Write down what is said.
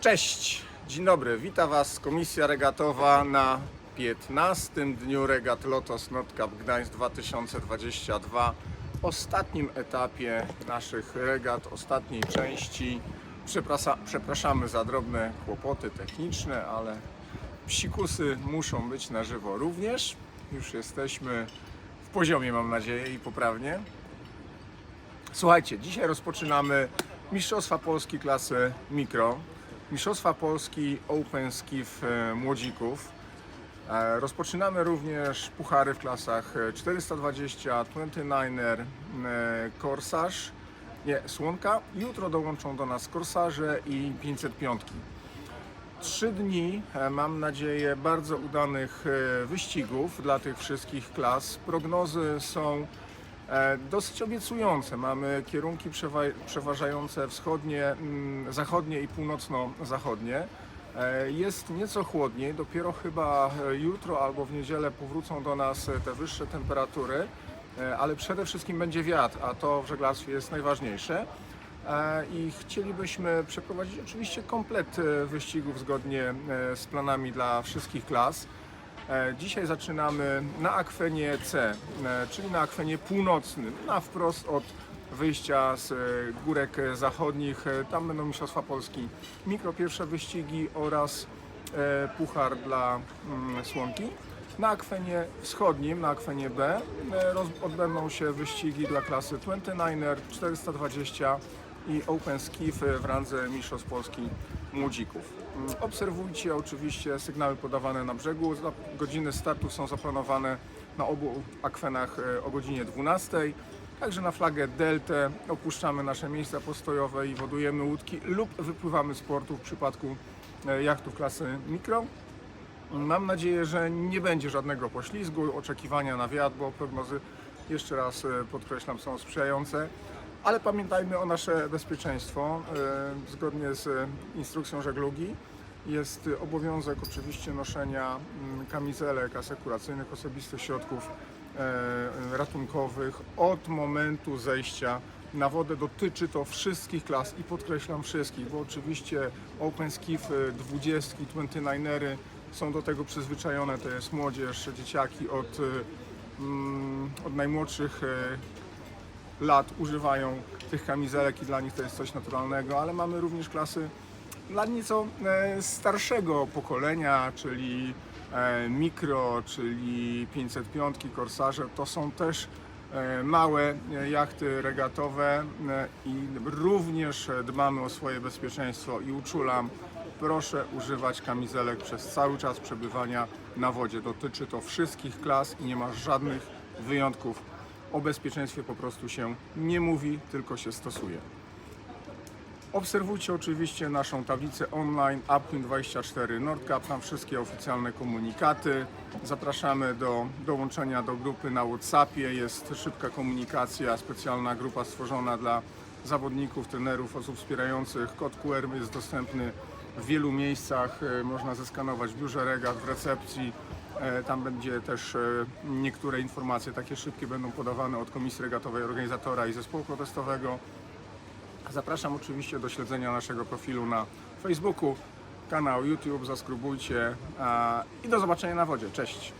Cześć, dzień dobry, witam Was Komisja Regatowa na 15 dniu regat Lotos Nordcup Gdańsk 2022. Ostatnim etapie naszych regat, ostatniej części. Przeprasa, przepraszamy za drobne kłopoty techniczne, ale psikusy muszą być na żywo również. Już jesteśmy w poziomie, mam nadzieję, i poprawnie. Słuchajcie, dzisiaj rozpoczynamy Mistrzostwa Polski klasy mikro, Mistrzostwa Polski Open Skiff e, młodzików. E, Rozpoczynamy również puchary w klasach e, 420, 29er, e, Corsage, nie, Słonka. Jutro dołączą do nas Corsarze i 505. Trzy dni, mam nadzieję, bardzo udanych wyścigów dla tych wszystkich klas. Prognozy są dosyć obiecujące. Mamy kierunki przewa- przeważające wschodnie, mm, zachodnie i północno-zachodnie. E, Jest nieco chłodniej, dopiero chyba e, jutro albo w niedzielę powrócą do nas e, te wyższe temperatury, e, ale przede wszystkim będzie wiatr, a to w żeglarstwie jest najważniejsze. E, I chcielibyśmy przeprowadzić oczywiście komplet e, wyścigów zgodnie e, z planami dla wszystkich klas. E, Dzisiaj zaczynamy na akwenie C, e, czyli na akwenie północnym, na wprost od wyjścia z e, górek zachodnich. Tam będą Mistrzostwa Polski, mikro pierwsze wyścigi oraz puchar dla mm, Słonki. Na akwenie wschodnim, na akwenie B odbędą się wyścigi dla klasy 29er, 420 i Open Skiff w randze Mistrzostw Polski Młodzików. Obserwujcie oczywiście sygnały podawane na brzegu. Godziny startu są zaplanowane na obu akwenach e, o godzinie 12. Także na flagę Deltę opuszczamy nasze miejsca postojowe i wodujemy łódki lub wypływamy z portu w przypadku e, jachtów klasy mikro. Mam nadzieję, że nie będzie żadnego poślizgu, oczekiwania na wiatr, bo prognozy, jeszcze raz e, podkreślam, są sprzyjające. Ale pamiętajmy o nasze bezpieczeństwo. E, Zgodnie z e, instrukcją żeglugi jest obowiązek oczywiście noszenia mm, kamizelek asekuracyjnych, osobistych środków e, ratunkowych od momentu zejścia na wodę. Dotyczy to wszystkich klas i podkreślam wszystkich, bo oczywiście Open e, 20, 29ery są do tego przyzwyczajone, to jest młodzież, dzieciaki od, mm, od najmłodszych lat używają tych kamizelek i dla nich to jest coś naturalnego, ale mamy również klasy dla nieco e, starszego pokolenia, czyli e, mikro, czyli 505, korsarze, to są też e, małe jachty regatowe i również dbamy o swoje bezpieczeństwo i uczulam, proszę używać kamizelek przez cały czas przebywania na wodzie. Dotyczy to wszystkich klas i nie ma żadnych wyjątków. O bezpieczeństwie po prostu się nie mówi, tylko się stosuje. Obserwujcie oczywiście naszą tablicę online Upwin24 Nordcap, tam wszystkie oficjalne komunikaty. Zapraszamy do dołączenia do grupy na WhatsAppie. Jest szybka komunikacja, specjalna grupa stworzona dla zawodników, trenerów, osób wspierających. Kod QR jest dostępny w wielu miejscach. E, Można zeskanować w biurze regat, w recepcji. E, Tam będzie też e, niektóre informacje takie szybkie będą podawane od Komisji Regatowej Organizatora i Zespołu Protestowego. Zapraszam oczywiście do śledzenia naszego profilu na Facebooku, kanał YouTube, zaskrubujcie i do zobaczenia na wodzie. Cześć!